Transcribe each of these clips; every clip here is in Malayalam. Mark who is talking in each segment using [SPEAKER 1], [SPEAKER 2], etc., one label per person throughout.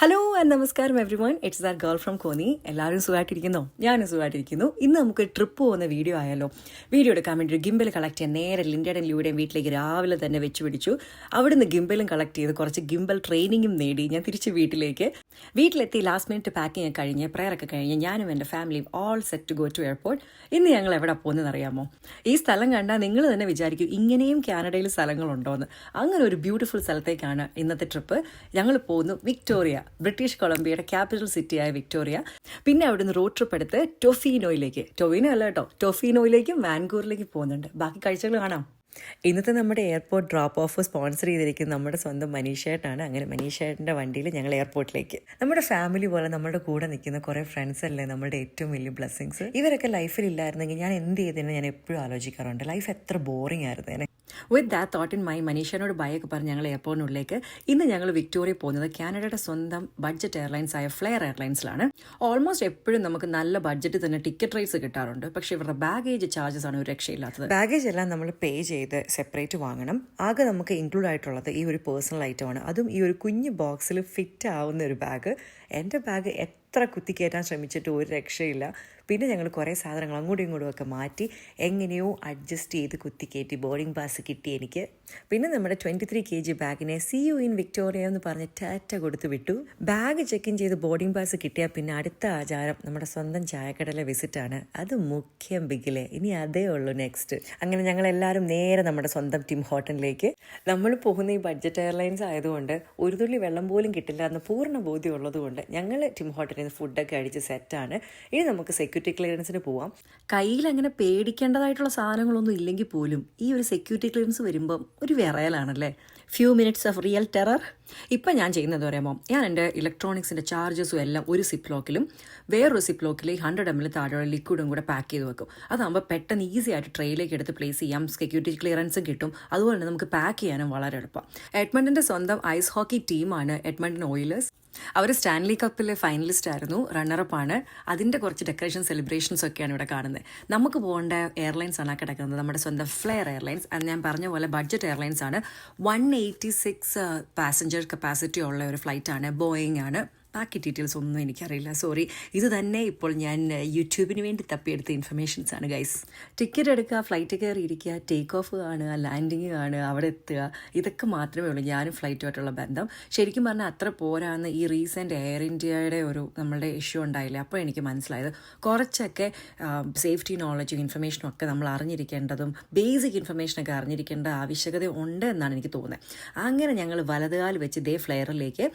[SPEAKER 1] ഹലോ ആൻഡ് നമസ്കാരം everyone it's that girl from Konni എല്ലാവരും സുഖമായിട്ടിരിക്കുന്നോ? ഞാനും സുഖമായിട്ടിരിക്കുന്നു. ഇന്ന് നമുക്ക് ട്രിപ്പ് പോകുന്ന വീഡിയോ ആയാലോ? വീഡിയോ എടുക്കാൻ വേണ്ടി ഒരു ഗിംബൽ കളക്ട് ചെയ്യാൻ നേരെ ലിൻഡയുടെ ലൂടെയും വീട്ടിലേക്ക് രാവിലെ തന്നെ വെച്ച് പിടിച്ചു. അവിടുന്ന് ഗിംബലും കളക്ട് ചെയ്ത് കുറച്ച് ഗിംബൽ ട്രെയിനിങ്ങും നേടി. ഞാൻ തിരിച്ച് വീട്ടിലേക്ക്. വീട്ടിലെത്തി ലാസ്റ്റ് മിനിറ്റ് പാക്കിംഗ് കഴിഞ്ഞ് പ്രയറൊക്കെ കഴിഞ്ഞ് ഞാനും എന്റെ ഫാമിലിയും all set to go to airport ഇന്ന് ഞങ്ങൾ എവിടെ പോകുന്നതെന്ന് അറിയാമോ? ഈ സ്ഥലം കണ്ടാൽ നിങ്ങൾ തന്നെ വിചാരിക്കും ഇങ്ങനെയും കാനഡയിൽ സ്ഥലങ്ങളുണ്ടോ എന്ന് അങ്ങനെ ഒരു ബ്യൂട്ടിഫുൾ സ്ഥലത്തേക്കാണ് ഇന്നത്തെ ട്രിപ്പ് ഞങ്ങൾ പോകുന്നു വിക്ടോറിയ. ബ്രിട്ടീഷ് കൊളംബിയയുടെ ക്യാപിറ്റൽ സിറ്റിയായ വിക്ടോറിയ. പിന്നെ അവിടുന്ന് റോഡ് ട്രിപ്പ് എടുത്ത് ടൊഫീനോയിലേക്ക്. ടൊവീനോ അല്ല കേട്ടോ. ടൊഫീനോയിലേക്കും വാൻകൂറിലേക്കും പോകുന്നുണ്ട്. ബാക്കി കാഴ്ചകൾ കാണാം. ഇന്നത്തെ നമ്മുടെ എയർപോർട്ട് ഡ്രോപ്പ് ഓഫ് സ്പോൺസർ ചെയ്തിരിക്കുന്നത് നമ്മുടെ സ്വന്തം മനീഷേട്ടാണ് അങ്ങനെ മനീഷേട്ടന്റെ വണ്ടിയിൽ ഞങ്ങൾ എയർപോർട്ടിലേക്ക്. നമ്മുടെ ഫാമിലി പോലെ നമ്മുടെ കൂടെ നിൽക്കുന്ന കുറേ ഫ്രണ്ട്സ് അല്ലേ? നമ്മുടെ ഏറ്റവും വലിയ ബ്ലെസ്സിങ്സ് ഇവരൊക്കെ ലൈഫിൽ ഇല്ലായിരുന്നെങ്കിൽ ഞാൻ എന്ത് ചെയ്തതിനെ ഞാൻ എപ്പോഴും ആലോചിക്കാറുണ്ട്. ലൈഫ് എത്ര ബോറിംഗ് ആയിരുന്നു with that thought in my മനീഷനോട് bye പറഞ്ഞ് ഞങ്ങൾ എയർപോർട്ടിനുള്ളിലേക്ക്. ഇന്ന് ഞങ്ങൾ വിക്ടോറിയ പോകുന്നത് കാനഡയുടെ സ്വന്തം ബഡ്ജറ്റ് എയർലൈൻസ് ആയ ഫ്ലെയർ എയർലൈൻസിലാണ് ഓൾമോസ്റ്റ് എപ്പോഴും നമുക്ക് നല്ല ബഡ്ജറ്റ് തന്നെ ടിക്കറ്റ് റേറ്റ്സ് കിട്ടാറുണ്ട്. പക്ഷേ ഇവരുടെ ബാഗേജ് ചാർജസ് ആണ് ഒരു രക്ഷയില്ലാത്തത്. ബാഗേജ് എല്ലാം നമ്മൾ പേ സെപ്പറേറ്റ് വാങ്ങണം. ആകെ നമുക്ക് ഇൻക്ലൂഡ് ആയിട്ടുള്ളത് ഈ ഒരു പേഴ്സണൽ ഐറ്റമാണ് അതും ഈ ഒരു കുഞ്ഞ് ബോക്സിൽ ഫിറ്റ് ആവുന്ന ഒരു ബാഗ് എന്റെ ബാഗ് എത്ര കുത്തിക്കയറ്റാൻ ശ്രമിച്ചിട്ട് ഒരു രക്ഷയില്ല. പിന്നെ ഞങ്ങൾ കുറേ സാധനങ്ങൾ അങ്ങോട്ടും ഇങ്ങോട്ടും ഒക്കെ മാറ്റി എങ്ങനെയോ അഡ്ജസ്റ്റ് ചെയ്ത് കുത്തിക്കയറ്റി ബോർഡിംഗ് പാസ് കിട്ടി എനിക്ക്. പിന്നെ നമ്മുടെ ട്വന്റി ത്രീ കെ ജി ബാഗിനെ സി യു ഇൻ വിക്ടോറിയ എന്ന് പറഞ്ഞ് ടാറ്റ കൊടുത്തു വിട്ടു. ബാഗ് ചെക്ക് ഇൻ ചെയ്ത് ബോർഡിംഗ് പാസ് കിട്ടിയാൽ പിന്നെ അടുത്ത ആചാരം നമ്മുടെ സ്വന്തം ചായക്കടയിലെ വിസിറ്റാണ് അത് മുഖ്യം ബിഗിലെ. ഇനി അതേ ഉള്ളൂ നെക്സ്റ്റ് അങ്ങനെ ഞങ്ങൾ എല്ലാവരും നേരെ നമ്മുടെ സ്വന്തം ടിം ഹോട്ടലിലേക്ക് നമ്മൾ പോകുന്ന ഈ ബഡ്ജറ്റ് എയർലൈൻസ് ആയതുകൊണ്ട് ഒരു തുള്ളി വെള്ളം പോലും കിട്ടില്ല എന്ന് പൂർണ ബോധ്യം ഉള്ളതുകൊണ്ട് ഞങ്ങൾ ടിം ഹോട്ടലിൽ നിന്ന് ഫുഡൊക്കെ അടിച്ച് സെറ്റാണ് ഇനി നമുക്ക് സെക്യൂരിറ്റി ക്ലിയറൻസിന് പോവാം. കയ്യിൽ അങ്ങനെ പേടിക്കേണ്ടതായിട്ടുള്ള സാധനങ്ങളൊന്നും ഇല്ലെങ്കിൽ പോലും ഈ ഒരു സെക്യൂരിറ്റി ക്ലിയറൻസ് വരുമ്പം ഒരു വിറയലാണല്ലേ? Few minutes of real terror ഇപ്പം ഞാൻ ചെയ്യുന്നത് പറയുമ്പോൾ ഞാൻ എന്റെ ഇലക്ട്രോണിക്സിന്റെ ചാർജസും എല്ലാം ഒരു സിപ്പ് ലോക്കിലും വേറൊരു സിപ്പ് ലോക്കിൽ ഹൺഡ്രഡ് എം എൽ താഴെയുള്ള ലിക്വിഡും കൂടെ പാക്ക് ചെയ്ത് വെക്കും. അതാകുമ്പോൾ പെട്ടെന്ന് ഈസി ആയിട്ട് ട്രെയിലേക്ക് എടുത്ത് പ്ലേസ് ചെയ്യാം. സെക്യൂരിറ്റി ക്ലിയറൻസും കിട്ടും. അതുപോലെ തന്നെ നമുക്ക് പാക്ക് ചെയ്യാനും വളരെ എളുപ്പം. എഡ്മണ്ടിന്റെ സ്വന്തം ഐസ് ഹോക്കി ടീമാണ് എഡ്മണ്ടൻ ഓയിലേഴ്സ് അവർ സ്റ്റാൻലി കപ്പിലെ ഫൈനലിസ്റ്റ് ആയിരുന്നു റണ്ണറപ്പ് ആണ്. അതിന്റെ കുറച്ച് ഡെക്കറേഷൻ സെലിബ്രേഷൻസ് ഒക്കെയാണ് ഇവിടെ കാണുന്നത്. നമുക്ക് പോകേണ്ട എയർലൈൻസ് ആണ് കിടക്കുന്നത്. നമ്മുടെ സ്വന്തം ഫ്ലെയർ എയർലൈൻസ് അത് ഞാൻ പറഞ്ഞ പോലെ ബഡ്ജറ്റ് എയർലൈൻസ് ആണ്. One eighty six passenger capacity ഉള്ള ഒരു ഫ്ലൈറ്റ് ആണ് ബോയിങ് ആണ്. ബാക്കി ഡീറ്റെയിൽസ് ഒന്നും എനിക്കറിയില്ല. സോറി ഇത് തന്നെ ഇപ്പോൾ ഞാൻ യൂട്യൂബിന് വേണ്ടി തപ്പിയെടുത്ത ഇൻഫർമേഷൻസ് ആണ് ഗൈസ് ടിക്കറ്റ് എടുക്കുക ഫ്ലൈറ്റ് കയറി ഇരിക്കുക ടേക്ക് ഓഫ് കാണുക ലാൻഡിങ് കാണുക അവിടെ എത്തുക ഇതൊക്കെ മാത്രമേ ഉള്ളൂ. ഞാനും ഫ്ലൈറ്റുമായിട്ടുള്ള ബന്ധം. ശരിക്കും പറഞ്ഞാൽ അത്ര പോരാന്ന് ഈ റീസെന്റ് എയർ ഇന്ത്യയുടെ ഒരു നമ്മളുടെ ഇഷ്യൂ ഉണ്ടായില്ലേ? അപ്പോൾ എനിക്ക് മനസ്സിലായത് കുറച്ചൊക്കെ സേഫ്റ്റി നോളജും ഇൻഫർമേഷനും ഒക്കെ നമ്മൾ അറിഞ്ഞിരിക്കേണ്ടതും ബേസിക് ഇൻഫർമേഷനൊക്കെ അറിഞ്ഞിരിക്കേണ്ട ആവശ്യകത ഉണ്ട് എന്നാണ് എനിക്ക് തോന്നുന്നത്. അങ്ങനെ ഞങ്ങൾ വലതുകാൽ വെച്ച് ദേ ഫ്ലെയറിലേക്ക്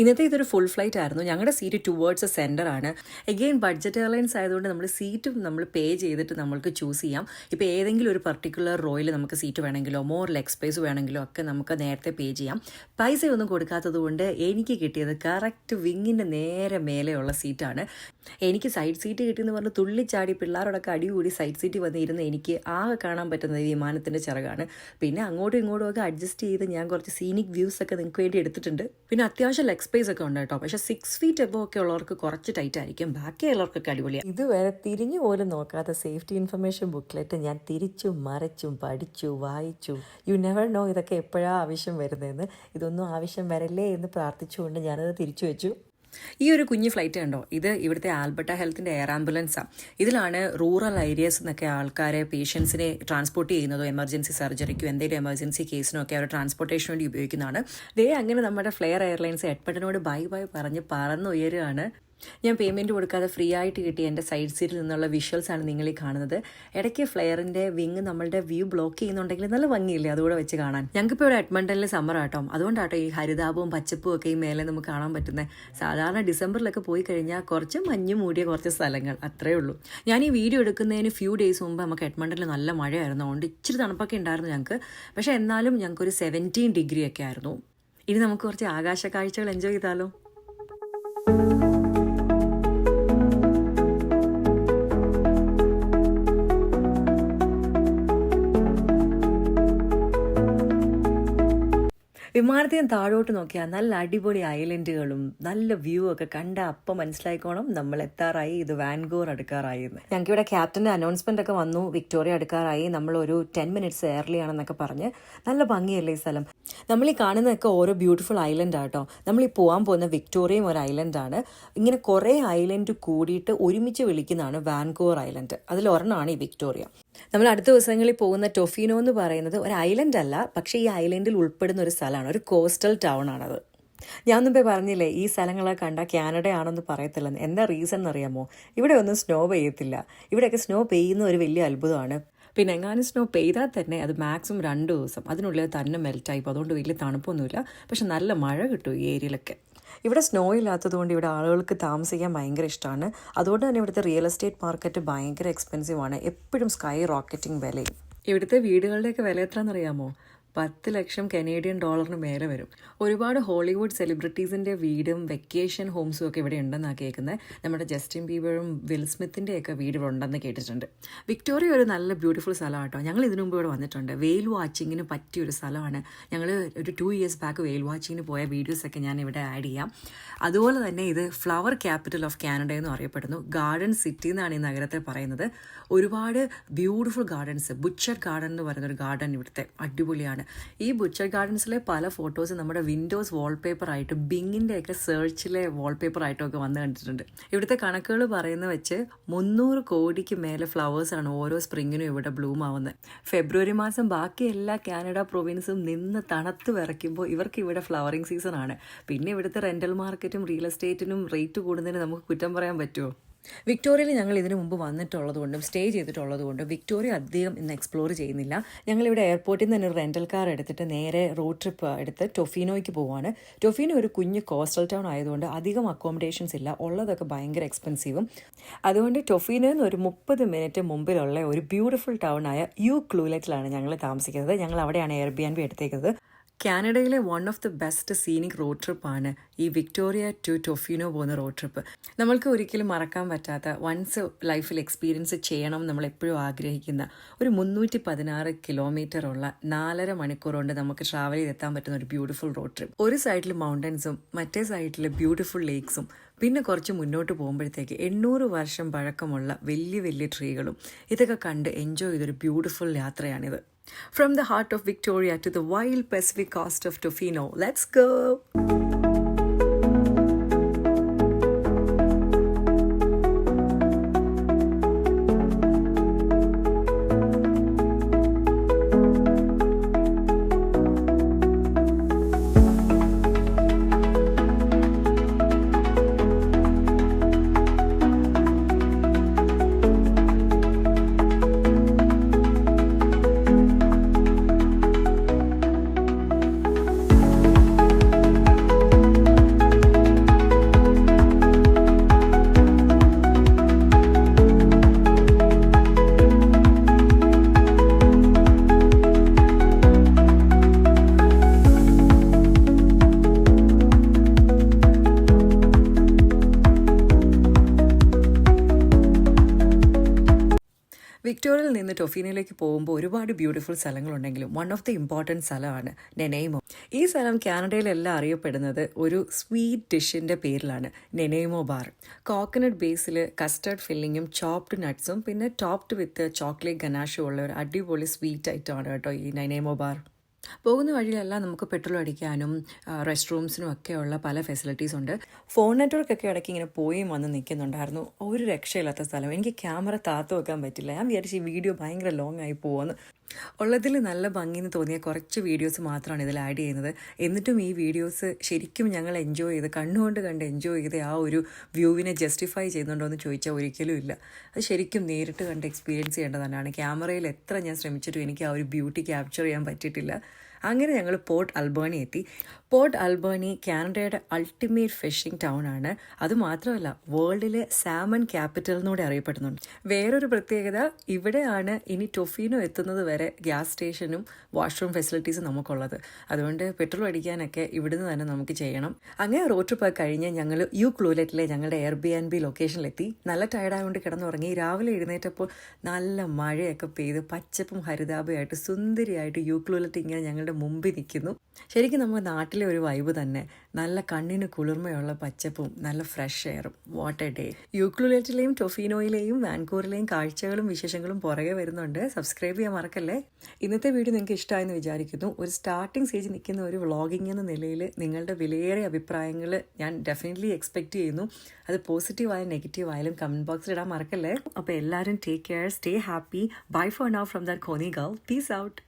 [SPEAKER 1] ഇന്നത്തെ ഇതൊരു ഫുൾ ഫ്ലൈറ്റ് ആയിരുന്നു. ഞങ്ങളുടെ സീറ്റ് ടുവേർഡ്സ് സെന്റർ ആണ്. എഗെയിൻ ബഡ്ജറ്റ് എയർലൈൻസ് ആയതുകൊണ്ട് നമ്മൾ സീറ്റ് നമ്മൾ പേ ചെയ്തിട്ട് നമ്മൾക്ക് ചൂസ് ചെയ്യാം. ഇപ്പോൾ ഏതെങ്കിലും ഒരു പർട്ടിക്കുലർ റോയിൽ നമുക്ക് സീറ്റ് വേണമെങ്കിലോ മോർ ലെഗ് സ്പേസ് വേണമെങ്കിലോ ഒക്കെ നമുക്ക് നേരത്തെ പേ ചെയ്യാം. പൈസ ഒന്നും കൊടുക്കാത്തത് കൊണ്ട് എനിക്ക് കിട്ടിയത് കറക്റ്റ് വിങ്ങിന്റെ നേരെ മേലെയുള്ള സീറ്റാണ് എനിക്ക് സൈഡ് സീറ്റ് കിട്ടിയെന്ന് പറഞ്ഞ് തുള്ളിച്ചാടി പിള്ളേരോടൊക്കെ അടികൂടി സൈഡ് സീറ്റ് വന്നിരുന്ന് എനിക്ക് ആകെ കാണാൻ പറ്റുന്നത് വിമാനത്തിന്റെ ചിറകാണ്. പിന്നെ അങ്ങോട്ടും ഇങ്ങോട്ടും ഒക്കെ അഡ്ജസ്റ്റ് ചെയ്ത് ഞാൻ കുറച്ച് സീനിക് വ്യൂസ് ഒക്കെ നിങ്ങൾക്ക് വേണ്ടി എടുത്തിട്ടുണ്ട്. പിന്നെ അത്യാവശ്യം ലെഗ് സ്പേസ് ഒക്കെ ഉണ്ട് കേട്ടോ. പക്ഷേ സിക്സ് ഫീറ്റ് എബോ ഒക്കെ ഉള്ളവർക്ക് കുറച്ച് ടൈറ്റ് ആയിരിക്കും. ബാക്കിയുള്ളവർക്കൊക്കെ അടിപൊളിയാണ് ഇതുവരെ തിരിഞ്ഞു പോലും നോക്കാത്ത സേഫ്റ്റി ഇൻഫർമേഷൻ ബുക്ക്ലെറ്റ് ഞാൻ തിരിച്ചും മറിച്ചും പഠിച്ചു വായിച്ചു. യു നെവർ നോ ഇതൊക്കെ എപ്പോഴാണ് ആവശ്യം വരുന്നതെന്ന്. ഇതൊന്നും ആവശ്യം വരല്ലേ എന്ന് പ്രാർത്ഥിച്ചുകൊണ്ട് ഞാനത് തിരിച്ചു വെച്ചു. ഈ ഒരു കുഞ്ഞു ഫ്ലൈറ്റ് കണ്ടോ? ഇത് ഇവിടുത്തെ ആൽബർട്ട ഹെൽത്തിന്റെ എയർ ആംബുലൻസാണ് ഇതിലാണ് റൂറൽ ഏരിയസ് എന്നൊക്കെ ആൾക്കാരെ പേഷ്യൻസിനെ ട്രാൻസ്പോർട്ട് ചെയ്യുന്നതോ എമർജൻസി സർജറിക്കോ എന്തെങ്കിലും എമർജൻസി കേസിനോ ഒക്കെ അവർ ട്രാൻസ്പോർട്ടേഷന് വേണ്ടി ഉപയോഗിക്കുന്നതാണ്. ദേ അങ്ങനെ നമ്മുടെ ഫ്ലെയർ എയർലൈൻസ് എഡ്പട്ടനോട് ബൈ ബൈ പറഞ്ഞ് പറന്നുയരുകയാണ് ഞാൻ പേയ്മെന്റ് കൊടുക്കാതെ ഫ്രീ ആയിട്ട് കിട്ടിയ എന്റെ സൈഡ് സീറ്റിൽ നിന്നുള്ള വിഷ്വൽസ് ആണ് നിങ്ങൾ ഈ കാണുന്നത്. ഇടയ്ക്ക് ഫ്ലെയറിന്റെ വിങ് നമ്മളുടെ വ്യൂ ബ്ലോക്ക് ചെയ്യുന്നുണ്ടെങ്കിൽ നല്ല ഭംഗിയില്ലേ അതുകൂടെ വെച്ച് കാണാൻ? ഞങ്ങൾക്കിപ്പോൾ ഇവിടെ എഡ്മണ്ടനിൽ സമ്മർ ആട്ടോ. അതുകൊണ്ടാട്ടോ ഈ ഹരിതാപവും പച്ചപ്പും ഒക്കെ ഈ മേലെ നമുക്ക് കാണാൻ പറ്റുന്നത് സാധാരണ ഡിസംബറിലൊക്കെ പോയി കഴിഞ്ഞാൽ കുറച്ച് മഞ്ഞ് മൂടിയ കുറച്ച് സ്ഥലങ്ങൾ അത്രേ ഉള്ളൂ. ഞാൻ ഈ വീഡിയോ എടുക്കുന്നതിന് ഫ്യൂ ഡേയ്സ് മുമ്പ് നമുക്ക് എഡ്മണ്ടനിൽ നല്ല മഴയായിരുന്നു. അതുകൊണ്ട് ഇച്ചിരി തണുപ്പൊക്കെ ഉണ്ടായിരുന്നു ഞങ്ങൾക്ക് പക്ഷേ എന്നാലും ഞങ്ങൾക്കൊരു സെവന്റീൻ ഡിഗ്രി ഒക്കെ ആയിരുന്നു. ഇനി നമുക്ക് കുറച്ച് ആകാശ കാഴ്ചകൾ എൻജോയ് ചെയ്താലോ? വിമാനത്തിൽ നിന്ന് താഴോട്ട് നോക്കിയാൽ നല്ല അടിപൊളി ഐലൻഡുകളും നല്ല വ്യൂ ഒക്കെ കണ്ട അപ്പം മനസ്സിലായിക്കോണം നമ്മൾ എത്താറായി ഇത് വാൻഗോർ അടുക്കാറായി ഞങ്ങൾക്ക് ഇവിടെ ക്യാപ്റ്റന്റെ അനൗൺസ്മെന്റ് ഒക്കെ വന്നു. വിക്ടോറിയ അടുക്കാറായി. ഒരു ടെൻ മിനിറ്റ്സ് ഏർലി ആണെന്നൊക്കെ പറഞ്ഞ് നല്ല ഭംഗിയല്ലേ ഈ സ്ഥലം? നമ്മൾ ഈ കാണുന്നതൊക്കെ ഓരോ ബ്യൂട്ടിഫുൾ ഐലൻഡ് ആട്ടോ നമ്മൾ ഈ പോകാൻ പോകുന്ന വിക്ടോറിയയും ഒരു ഐലൻഡ് ആണ്. ഇങ്ങനെ കുറേ ഐലൻഡ് കൂടിയിട്ട് ഒരുമിച്ച് വിളിക്കുന്നതാണ് വാൻഗോർ ഐലൻഡ് അതിൽ ഒരെണ്ണമാണ് ഈ വിക്ടോറിയ. നമ്മൾ അടുത്ത ദിവസങ്ങളിൽ പോകുന്ന ടൊഫീനോ എന്ന് പറയുന്നത് ഒരു ഐലൻഡ് അല്ല പക്ഷേ ഈ ഐലൻഡിൽ ഉൾപ്പെടുന്ന ഒരു സ്ഥലമാണ്. ഒരു കോസ്റ്റൽ ടൗൺ ആണത്. ഞാൻ മുമ്പേ പറഞ്ഞില്ലേ ഈ സ്ഥലങ്ങളെ കണ്ട കാനഡയാണെന്ന് പറയത്തില്ലെന്ന്. എന്താ റീസൺ എന്നറിയാമോ? ഇവിടെ ഒന്നും സ്നോ പെയ്യത്തില്ല. ഇവിടെയൊക്കെ സ്നോ പെയ്യുന്ന ഒരു വലിയ അത്ഭുതമാണ്. പിന്നെ എങ്ങാനും സ്നോ പെയ്താൽ തന്നെ അത് മാക്സിമം രണ്ട് ദിവസം. അതിനുള്ളിൽ തന്നെ മെൽറ്റായി അതുകൊണ്ട് വലിയ തണുപ്പൊന്നുമില്ല. പക്ഷെ നല്ല മഴ കിട്ടും ഈ ഏരിയയിലൊക്കെ ഇവിടെ സ്നോ ഇല്ലാത്തതുകൊണ്ട് ഇവിടെ ആളുകൾക്ക് താമസിക്കാൻ ഭയങ്കര ഇഷ്ടമാണ് അതുകൊണ്ട് തന്നെ ഇവിടുത്തെ റിയൽ എസ്റ്റേറ്റ് മാർക്കറ്റ് ഭയങ്കര എക്സ്പെൻസീവ് ആണ്. എപ്പോഴും സ്കൈ റോക്കറ്റിംഗ് വിലയും. ഇവിടുത്തെ വീടുകളുടെയൊക്കെ വില എത്രയെന്നറിയാമോ പത്ത് ലക്ഷം കനേഡിയൻ ഡോളറിന് മേലെ വരും. ഒരുപാട് ഹോളിവുഡ് സെലിബ്രിറ്റീസിന്റെ വീടും വെക്കേഷൻ ഹോംസും ഒക്കെ ഇവിടെ ഉണ്ടെന്നാണ് കേൾക്കുന്നത്. നമ്മുടെ ജസ്റ്റിൻ ബീബറും വിൽ സ്മിത്തിന്റെയൊക്കെ വീട് ഇവിടെ ഉണ്ടെന്ന് കേട്ടിട്ടുണ്ട്. വിക്ടോറിയ ഒരു നല്ല ബ്യൂട്ടിഫുൾ സ്ഥലമാണ് കേട്ടോ ഞങ്ങൾ ഇതിനു മുമ്പ് ഇവിടെ വന്നിട്ടുണ്ട്. വെയിൽ വാച്ചിങ്ങിന് പറ്റിയ ഒരു സ്ഥലമാണ്. ഞങ്ങൾ ഒരു ടു ഇയേഴ്സ് ബാക്ക് വെയിൽ വാച്ചിങ്ങിന് പോയ വീഡിയോസൊക്കെ ഞാൻ ഇവിടെ ആഡ് ചെയ്യാം. അതുപോലെ തന്നെ ഇത് ഫ്ലവർ ക്യാപിറ്റൽ ഓഫ് കാനഡ എന്ന് അറിയപ്പെടുന്നു. ഗാർഡൻ സിറ്റി എന്നാണ് ഈ നഗരത്തെ പറയുന്നത്. ഒരുപാട് ബ്യൂട്ടിഫുൾ ഗാർഡൻസ്. ബുച്ചർ ഗാർഡൻ എന്ന് പറയുന്ന ഒരു ഗാർഡൻ ഇവിടുത്തെ അടിപൊളിയാണ്. ഈ ബുച്ചർ ഗാർഡൻസിലെ പല ഫോട്ടോസ് നമ്മുടെ വിൻഡോസ് വാൾപേപ്പർ ആയിട്ട് ബിങ്ങിന്റെ ഒക്കെ സെർച്ചിലെ വാൾപേപ്പർ ആയിട്ടും ഒക്കെ വന്ന് കണ്ടിട്ടുണ്ട്. ഇവിടുത്തെ കണക്കുകൾ പറയുന്ന വെച്ച് മുന്നൂറ് കോടിക്ക് മേലെ ഫ്ലവേഴ്സാണ് ഓരോ സ്പ്രിങ്ങിനും ഇവിടെ ബ്ലൂം ആവുന്നത്. ഫെബ്രുവരി മാസം ബാക്കി എല്ലാ കാനഡ പ്രൊവിൻസും നിന്ന് തണുത്ത് വിറയ്ക്കുമ്പോൾ ഇവർക്ക് ഇവിടെ ഫ്ലവറിംഗ് സീസൺ ആണ്. പിന്നെ ഇവിടുത്തെ റെന്റൽ മാർക്കറ്റും റിയൽ എസ്റ്റേറ്റിനും റേറ്റ് കൂടുന്നതിന് നമുക്ക് കുറ്റം പറയാൻ പറ്റുമോ വിക്ടോറിയയിൽ ഞങ്ങൾ ഇതിനു മുമ്പ് വന്നിട്ടുള്ളത് കൊണ്ടും സ്റ്റേ ചെയ്തിട്ടുള്ളത് കൊണ്ടും വിക്ടോറിയ അധികം ഇന്ന് എക്സ്പ്ലോർ ചെയ്യുന്നില്ല. ഞങ്ങളിവിടെ എയർപോർട്ടിൽ നിന്ന് തന്നെ ഒരു റെന്റൽ കാർ എടുത്തിട്ട് നേരെ റോഡ് ട്രിപ്പ് എടുത്ത് ടൊഫീനോയ്ക്ക് പോവാണ്. ടൊഫീനോ ഒരു കുഞ്ഞ് കോസ്റ്റൽ ടൗൺ ആയതുകൊണ്ട് അധികം അക്കോമഡേഷൻസ് ഇല്ല. ഉള്ളതൊക്കെ ഭയങ്കര എക്സ്പെൻസീവും അതുകൊണ്ട് ടൊഫീനോ നിന്ന് ഒരു മുപ്പത് മിനിറ്റ് മുമ്പിലുള്ള ഒരു ബ്യൂട്ടിഫുൾ ടൗൺ ആയ യു ക്ലൂലറ്റിലാണ് ഞങ്ങൾ താമസിക്കുന്നത്. ഞങ്ങൾ അവിടെയാണ് എയർ ബി ആൻ ബി എടുത്തേക്കുന്നത്. കാനഡയിലെ one of the best scenic road ട്രിപ്പാണ് ഈ വിക്ടോറിയ ടു ടൊഫിനോ പോകുന്ന റോഡ് ട്രിപ്പ് നമ്മൾക്ക് ഒരിക്കലും മറക്കാൻ പറ്റാത്ത വൺസ് ലൈഫിൽ എക്സ്പീരിയൻസ് ചെയ്യണം നമ്മൾ എപ്പോഴും ആഗ്രഹിക്കുന്ന ഒരു മുന്നൂറ്റി പതിനാറ് കിലോമീറ്റർ ഉള്ള നാലര മണിക്കൂർ കൊണ്ട് നമുക്ക് ട്രാവൽ ചെയ്തെത്താൻ പറ്റുന്ന ഒരു ബ്യൂട്ടിഫുൾ റോഡ് ട്രിപ്പ് ഒരു സൈഡിൽ മൗണ്ടൻസും മറ്റേ സൈഡിൽ ബ്യൂട്ടിഫുൾ ലേക്സും പിന്നെ കുറച്ച് മുന്നോട്ട് പോകുമ്പോഴത്തേക്ക് എണ്ണൂറ് വർഷം പഴക്കമുള്ള വലിയ വലിയ ട്രീകളും ഇതൊക്കെ കണ്ട് എൻജോയ് ചെയ്തൊരു beautiful യാത്രയാണിത് from the heart of Victoria to the wild Pacific coast of Tofino. Let's go! വിക്ടോറിയയിൽ നിന്ന് ടൊഫീനയിലേക്ക് പോകുമ്പോൾ ഒരുപാട് ബ്യൂട്ടിഫുൾ സ്ഥലങ്ങളുണ്ടെങ്കിലും വൺ ഓഫ് ദി ഇമ്പോർട്ടന്റ് സ്ഥലമാണ് നെനൈമോ. ഈ സ്ഥലം കാനഡയിലെല്ലാം അറിയപ്പെടുന്നത് ഒരു സ്വീറ്റ് ഡിഷിന്റെ പേരിലാണ് നെനൈമോ ബാർ. കോക്കനട്ട് ബേസിൽ കസ്റ്റർഡ് ഫില്ലിങ്ങും ചോപ്ഡ് നട്ട്സും പിന്നെ ടോപ്ഡ് വിത്ത് ചോക്ലേറ്റ് ഗനാഷും ഉള്ള ഒരു അടിപൊളി സ്വീറ്റ് ഐറ്റമാണ് കേട്ടോ ഈ നെനൈമോ ബാർ. പോകുന്ന വഴിയിലെല്ലാം നമുക്ക് പെട്രോൾ അടിക്കാനും റെസ്റ്റ് റൂംസിനും ഒക്കെയുള്ള പല ഫെസിലിറ്റീസ് ഉണ്ട്. ഫോൺ നെറ്റ്വർക്ക് ഒക്കെ ഇടയ്ക്ക് ഇങ്ങനെ പോയി വന്ന് നിൽക്കുന്നുണ്ടായിരുന്നു. ഒരു രക്ഷയില്ലാത്ത സ്ഥലം. എനിക്ക് ക്യാമറ താത്തു വെക്കാൻ പറ്റില്ല. ഞാൻ വിചാരിച്ചു ഈ വീഡിയോ ഭയങ്കര ലോങ് ആയി പോകുമെന്ന് ഉള്ളതിൽ നല്ല ഭംഗിന്ന് തോന്നിയ കുറച്ച് വീഡിയോസ് മാത്രമാണ് ഇതിൽ ആഡ് ചെയ്യുന്നത്. എന്നിട്ടും ഈ വീഡിയോസ് ശരിക്കും ഞങ്ങൾ എൻജോയ് ചെയ്ത് കണ്ണുകൊണ്ട് കണ്ട് എൻജോയ് ചെയ്ത് ആ ഒരു വ്യൂവിനെ ജസ്റ്റിഫൈ ചെയ്യുന്നുണ്ടോ എന്ന് ചോദിച്ചാൽ ഒരിക്കലും ഇല്ല. അത് ശരിക്കും നേരിട്ട് കണ്ട് എക്സ്പീരിയൻസ് ചെയ്യേണ്ടതാണ്. ക്യാമറയിൽ എത്ര ഞാൻ ശ്രമിച്ചിട്ടും എനിക്ക് ആ ഒരു ബ്യൂട്ടി ക്യാപ്ചർ ചെയ്യാൻ പറ്റിയിട്ടില്ല. അങ്ങനെ ഞങ്ങൾ പോർട്ട് അൽബേണി എത്തി. പോർട്ട് അൽബേണി കാനഡയുടെ അൾട്ടിമേറ്റ് ഫിഷിംഗ് ടൗൺ ആണ് അതുമാത്രമല്ല വേൾഡിലെ സാമൺ ക്യാപിറ്റൽ എന്നൂടെ അറിയപ്പെടുന്നുണ്ട്. വേറൊരു പ്രത്യേകത ഇവിടെയാണ് ഇനി ടൊഫീനോ എത്തുന്നത് വരെ ഗ്യാസ് സ്റ്റേഷനും വാഷ്റൂം ഫെസിലിറ്റീസും നമുക്കുള്ളത്. അതുകൊണ്ട് പെട്രോൾ അടിക്കാനൊക്കെ ഇവിടുന്ന് തന്നെ നമുക്ക് ചെയ്യണം. അങ്ങനെ റോഡ് ട്രിപ്പ് കഴിഞ്ഞ് ഞങ്ങൾ യു ക്ലൂലെറ്റിലെ ഞങ്ങളുടെ എയർ ബി ആൻഡ് ബി ലൊക്കേഷനിലെത്തി നല്ല ടയർഡായതുകൊണ്ട് കിടന്നുറങ്ങി. രാവിലെ എഴുന്നേറ്റപ്പോൾ നല്ല മഴയൊക്കെ പെയ്ത് പച്ചപ്പും ഹരിതാപയായിട്ട് സുന്ദരിയായിട്ട് യു ക്ലൂലെറ്റ് ഇങ്ങനെ ഞങ്ങൾ നിങ്ങളുടെ മുമ്പിൽ നിൽക്കുന്നു. ശരിക്കും നമ്മുടെ നാട്ടിലെ ഒരു വൈബ് തന്നെ. നല്ല കണ്ണിന് കുളിർമയുള്ള പച്ചപ്പും നല്ല ഫ്രഷ് എയറും വാട്ടർ ഡേ യൂക്ലുലേറ്റിലെയും ടൊഫീനോയിലെയും വാൻകൂറിലെയും കാഴ്ചകളും വിശേഷങ്ങളും പുറകെ വരുന്നുണ്ട്. സബ്സ്ക്രൈബ് ചെയ്യാൻ മറക്കല്ലേ? ഇന്നത്തെ വീഡിയോ നിങ്ങൾക്ക് ഇഷ്ടമായെന്ന് വിചാരിക്കുന്നു. ഒരു സ്റ്റാർട്ടിംഗ് സ്റ്റേജിൽ നിൽക്കുന്ന ഒരു വ്ളോഗിംഗ് എന്ന നിലയിൽ നിങ്ങളുടെ വിലയേറിയ അഭിപ്രായങ്ങൾ ഞാൻ ഡെഫിനറ്റ്ലി എക്സ്പെക്റ്റ് ചെയ്യുന്നു. അത് പോസിറ്റീവായാലും നെഗറ്റീവ് ആയാലും കമന്റ് ബോക്സിൽ ഇടാൻ മറക്കല്ലേ? അപ്പോൾ എല്ലാവരും take care stay happy bye for now from that Konni gal peace out